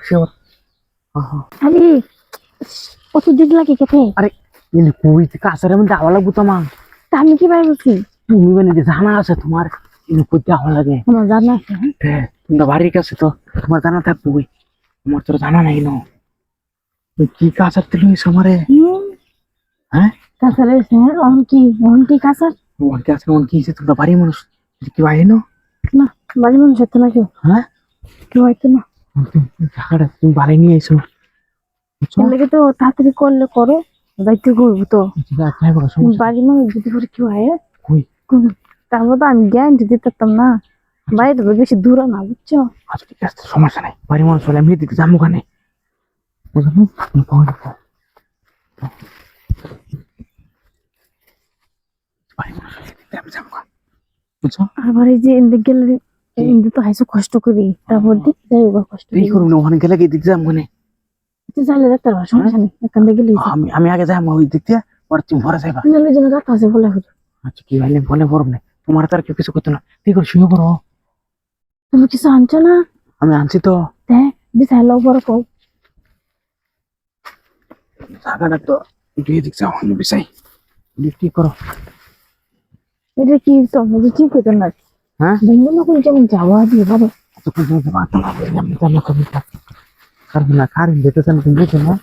Sure হ্যাঁ আরে কত দিন লাগে কেটে আরে ইনি কই কাছের মধ্যে আওয়া লাগবো তোমার তা আমি কি ভাই বলছি তুমি মানে যে জানা আছে তোমার ইনি করতে আওয়া লাগে আমার জানা আছে হ্যাঁ? হ্যাঁ তোমরা বাড়ির কাছে তো তোমার জানা থাকব ওই আমার তোর জানা নাই ন তুই কি কাজ আর দিল আমারে হুম, হ্যাঁ কাঁচার এসে অন কি অন কি কাঁচার ওর কাছে মন কি হয়েছে তোমরা বাড়ির মানুষ কি বাইরে না না বাড়ি মানুষ হতো না কেউ হ্যাঁ কেউ হয়তো না টাকাটা তুমি বাড়ি নিয়ে এসো। এর লেগে তো তাড়াতাড়ি করলে করো দায়িত্ব করব তো। সমস্যা বাড়ি মানুষ যদি করে কেউ হয় কই? তারপর তো আমি গ্যারান্টি দিতে পারতাম না। বাড়িতে তো বেশি দূর না বুঝছ? আচ্ছা ঠিক আছে সমস্যা নাই। বাড়ির মানুষ হলে আমি দিতে যাব ওখানে। বুঝলি? তুমি পাওয়া যাব বাড়ির মানুষ হলে দিতে আমি যাব বুঝছ? আবার এই যে এনতে এনতে তো হাইসো কষ্ট করি তারপর দিক যাই কষ্ট করি। করুন ওখানে গেলে কি যাব ওখানে। তো চাইলে দেখতে পারবা সমস্যা নেই এখান থেকে গেলে আমি আমি আগে যাব ওই দিয়ে পরে তুমি ভরে যাইবা। গেলে যেন রাখা আছে বলে হতো আচ্ছা কি ভাই বলে পড়ব না। তোমার তো আর কেউ কিছু করতো না। কি করে শুয়ে পড়ো। তুমি কিছু আনছো না? আমি আনছি তো। দেখ বিছাই লোক বড় কও জায়গাটা তো একটু এদিক যাও আমি বিছাই কি করো। এটা কি তো বুঝি হতো না হ্যাঁ করে যেমন যাওয়া দিয়ে তো জায়গায় মাথা না বলে আমি জানা না কারণ দিতে চান তুমি বুঝো না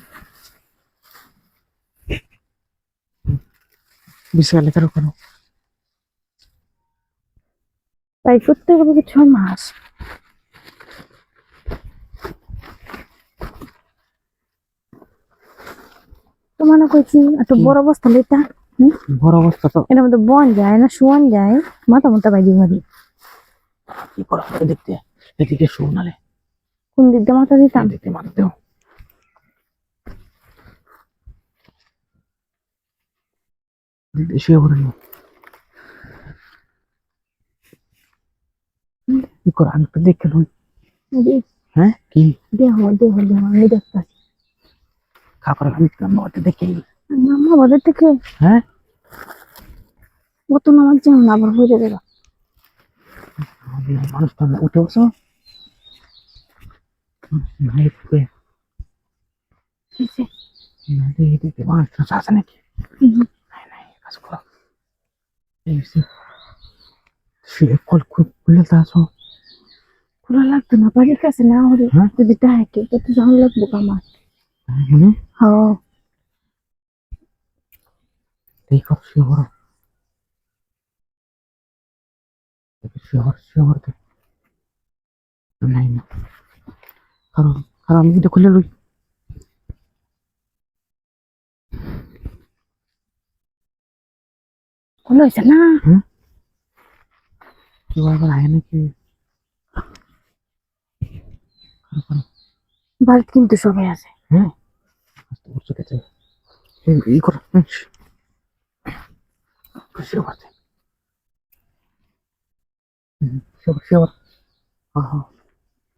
বিছাই লেখার করো তাই করতে হবে কি ছ মাস তোমার কইছি কি? বড় বস্তা লইতা বড় অবস্থা তো। এটার মধ্যে বন যায় না শুয়ান যায় মাথা মোটা বাইদি কি করো দিয়ে? এদিকে শো নালে। কোন দিক দিয়ে মাথা দিতাম? দিয়ে মাথা দেও। শুয়ে পড়ে নিও। কি করো? আমি তো দেখে দেহ হ্যাঁ? কি? দেহ দেহ দেহ আমি দেখতাছি। খাবার আমি তো দেখে নামা বাজার থেকে? হ্যাঁ? কত নামার যেমন আবার হয়ে যাবে আমি মানুষ তো না উঠে বসো। নাই উঠবে কিসে? নাই এদিকে মানুষ টানুষ আছে নাকি? হুম। নাই নাই কাজ করো। এই সে শুয়ে কল খুলে তা আসো খোলা লাগতো না বাড়ির কাছে না হলে হ্যাঁ? যদি ডাকে কত জানো লাগবো আমার। মানে হ্যাঁ। এই শুয়ে পড়ো শুয়ে পড়তে নাই না কারণ কারণ আমি এটা খুলে লই খোলা হয়েছে না কেউ আবার আয় নাকি বাড়িতে কিন্তু সবাই আছে হ্যাঁ এই কর শুয়ে পড়তে শুয়ে পড় শুয়ে পড় হ্যাঁ হ্যাঁ